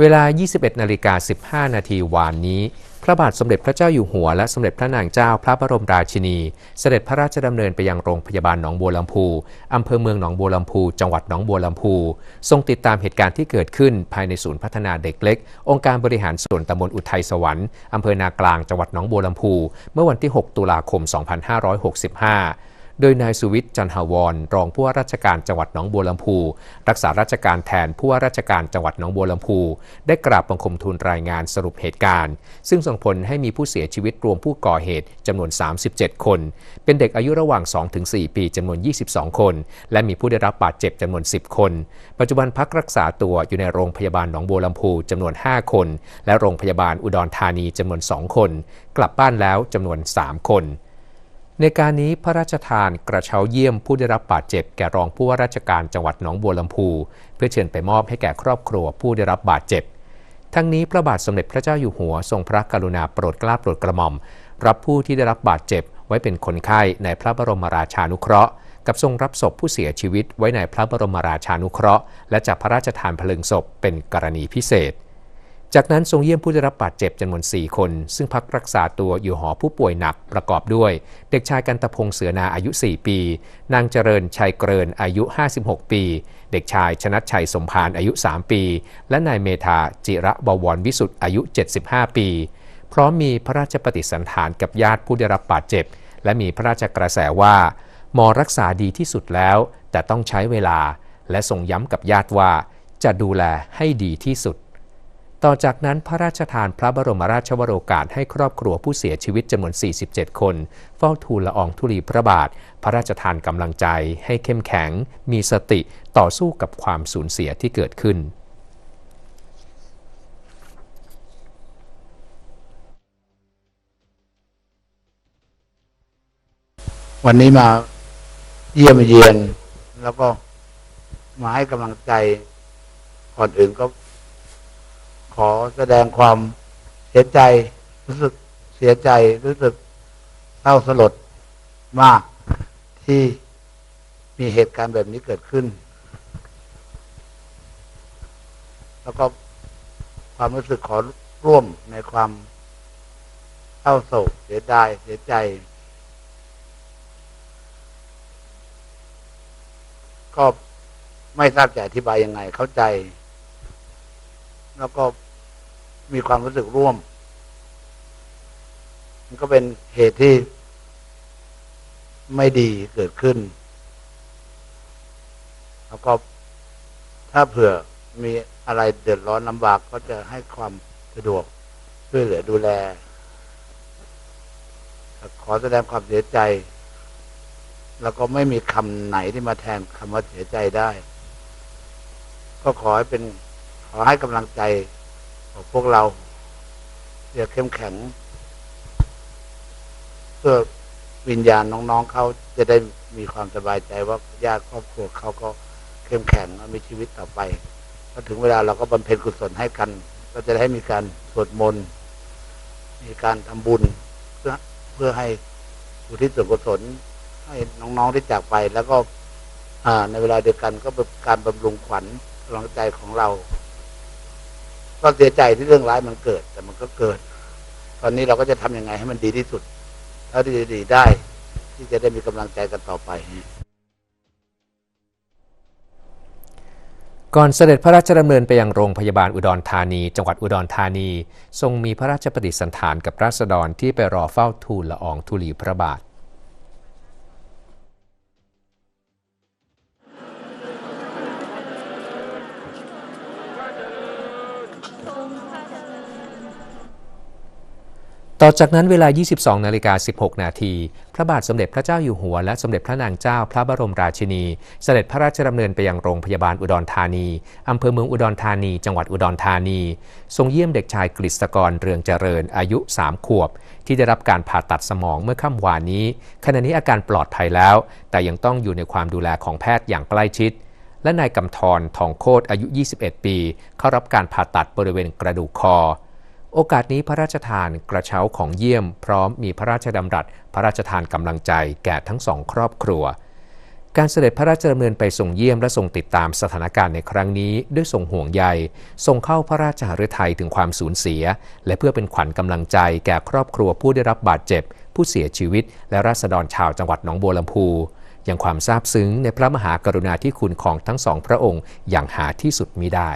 เวลา 21นาฬิกา15 นาทีวานนี้ พระบาทสมเด็จพระเจ้าอยู่หัวและสมเด็จพระนางเจ้าพระบรมราชินี เสด็จพระราชดำเนินไปยังโรงพยาบาลหนองบัวลำพู อำเภอเมืองหนองบัวลำพู จังหวัดหนองบัวลำพู ทรงติดตามเหตุการณ์ที่เกิดขึ้นภายในศูนย์พัฒนาเด็กเล็ก องค์การบริหารส่วนตำบลอุทัยสวรรค์ อำเภอนากลาง จังหวัดหนองบัวลำพู เมื่อวันที่ 6 ตุลาคม 2565 โดยนายสุวิทย์จันหวรรองผู้ว่าราชการจังหวัดหนองบัวลำพู รักษาราชการแทนผู้ว่าราชการจังหวัดหนองบัวลำพู ได้กราบบังคมทูลรายงานสรุปเหตุการณ์ ซึ่งส่งผลให้มีผู้เสียชีวิตรวมผู้ก่อเหตุจำนวน 37 คน เป็นเด็กอายุระหว่าง 2-4 ปีจำนวน 22 คน และมีผู้ได้รับบาดเจ็บจำนวน 10 คน ปัจจุบันพักรักษาตัวอยู่ในโรงพยาบาลหนองบัวลำพูจำนวน 5 คน และโรงพยาบาลอุดรธานีจำนวน 2 คน กลับบ้านแล้วจำนวน 3 คน ในการนี้พระราชทานกระเช้าเยี่ยมผู้ได้รับบาดเจ็บแก่รองผู้ว่าราชการจังหวัดหนองบัวลำพู เพื่อเชิญไปมอบให้แก่ครอบครัวผู้ได้รับบาดเจ็บ ทั้งนี้พระบาทสมเด็จพระเจ้าอยู่หัวทรงพระกรุณาโปรดเกล้าโปรดกระหม่อม รับผู้ที่ได้รับบาดเจ็บไว้เป็นคนไข้ในพระบรมราชานุเคราะห์ กับทรงรับศพผู้เสียชีวิตไว้ในพระบรมราชานุเคราะห์ และจัดพระราชทานเพลิงศพเป็นกรณีพิเศษ จากนั้นทรงเยี่ยมผู้ได้รับบาดเจ็บจำนวน 4 คน ซึ่งพักรักษาตัวอยู่หอผู้ป่วยหนักประกอบด้วย เด็กชายกันตะพงเสือนาอายุ 4 ปี นางเจริญชัยเกรินอายุ 56 ปี เด็กชายชนัดชัยสมพานอายุ 3 ปี และนายเมธาจิระบวรวิสุทธ์อายุ 75 ปี พร้อมมีพระราชปฏิสันถานกับญาติผู้ได้รับบาดเจ็บ และมีพระราชกระแสว่าหมอรักษาดีที่สุดแล้ว แต่ต้องใช้เวลา และทรงย้ำกับญาติว่า จะดูแลให้ดีที่สุด ต่อจากนั้นพระราชทานพระบรมราชวโรกาสให้ครอบครัวผู้เสียชีวิตจำนวน 47 คน เฝ้าทูลละอองธุลีพระบาท พระราชทานกำลังใจให้เข้มแข็ง มีสติต่อสู้กับความสูญเสียที่เกิดขึ้นวันนี้มาเยี่ยมเยียน แล้วก็มาให้กำลังใจก่อนอื่นก็ ขอแสดงความเสียใจรู้สึกเสียใจรู้สึกเศร้าสลดมากที่มีเหตุการณ์แบบนี้เกิดขึ้น แล้วก็ความรู้สึกขอร่วมในความเศร้าโศกเสียดายเสียใจ ก็ไม่ทราบจะอธิบายยังไงเข้าใจ แล้วก็มีความรู้สึกร่วม มันก็เป็นเหตุที่ไม่ดีเกิดขึ้น แล้วก็ถ้าเผื่อมีอะไรเดือดร้อนลำบากก็จะให้ความสะดวกช่วยเหลือดูแล ขอแสดงความเสียใจ แล้วก็ไม่มีคำไหนที่มาแทนคำว่าเสียใจได้ ก็ขอให้เป็น ขอให้กำลังใจพวกเราอย่าเข้มแข็ง เพื่อวิญญาณน้องๆเขาจะได้มีความสบายใจว่าญาติครอบครัวเขาก็เข้มแข็งมีชีวิตต่อไปพอถึงเวลาเราก็บำเพ็ญกุศลให้กัน ก็จะได้มีการสวดมนต์มีการทำบุญเพื่อเพื่อให้อุทิศส่วนกุศลให้น้องๆที่จากไป แล้วก็ในเวลาเดียวกันก็เป็นการบำรุงขวัญกำลังใจของเรา ก็เสียใจที่เรื่องร้ายมันเกิด แต่มันก็เกิด ตอนนี้เราก็จะทํำยังไงให้มันดีที่สุดเท่าที่ดีได้ ที่จะได้มีกำลังใจกันต่อไป ก่อนเสด็จพระราชดำเนินไปยังโรงพยาบาลอุดรธานี จังหวัดอุดรธานี ทรงมีพระราชปฏิสันถานกับราษฎรที่ไปรอเฝ้าทูลละอองธุลีพระบาท ต่อจากนั้นเวลา 22 นาฬิกา 16 นาที พระบาทสมเด็จพระเจ้าอยู่หัว และสมเด็จพระนางเจ้าพระบรมราชินี เสด็จพระราชดำเนินไปยังโรงพยาบาลอุดรธานี อำเภอเมืองอุดรธานี จังหวัดอุดรธานี ทรงเยี่ยมเด็กชายกฤษกรเรืองเจริญอายุ 3 ขวบ ที่ได้รับการผ่าตัดสมองเมื่อค่ำวานนี้ ขณะนี้อาการปลอดภัยแล้ว แต่ยังต้องอยู่ในความดูแลของแพทย์อย่างใกล้ชิดและนายกำธรทองโคตอายุ 21 ปี เข้ารับการผ่าตัดบริเวณกระดูกคอ โอกาสนี้พระราชทานกระเช้าของเยี่ยม พร้อมมีพระราชดำรัส พระราชทานกำลังใจแก่ทั้งสองครอบครัว การเสด็จพระราชดำเนินไปทรงเยี่ยมและทรงติดตามสถานการณ์ในครั้งนี้ ด้วยทรงห่วงใยทรงเข้าพระราชหฤทัยถึงความสูญเสีย และเพื่อเป็นขวัญกำลังใจแก่ครอบครัวผู้ได้รับบาดเจ็บ ผู้เสียชีวิต และราษฎรชาวจังหวัดหนองบัวลำพูยังความซาบซึ้งในพระมหากรุณาธิคุณของทั้งสองพระองค์อย่างหาที่สุดมิได้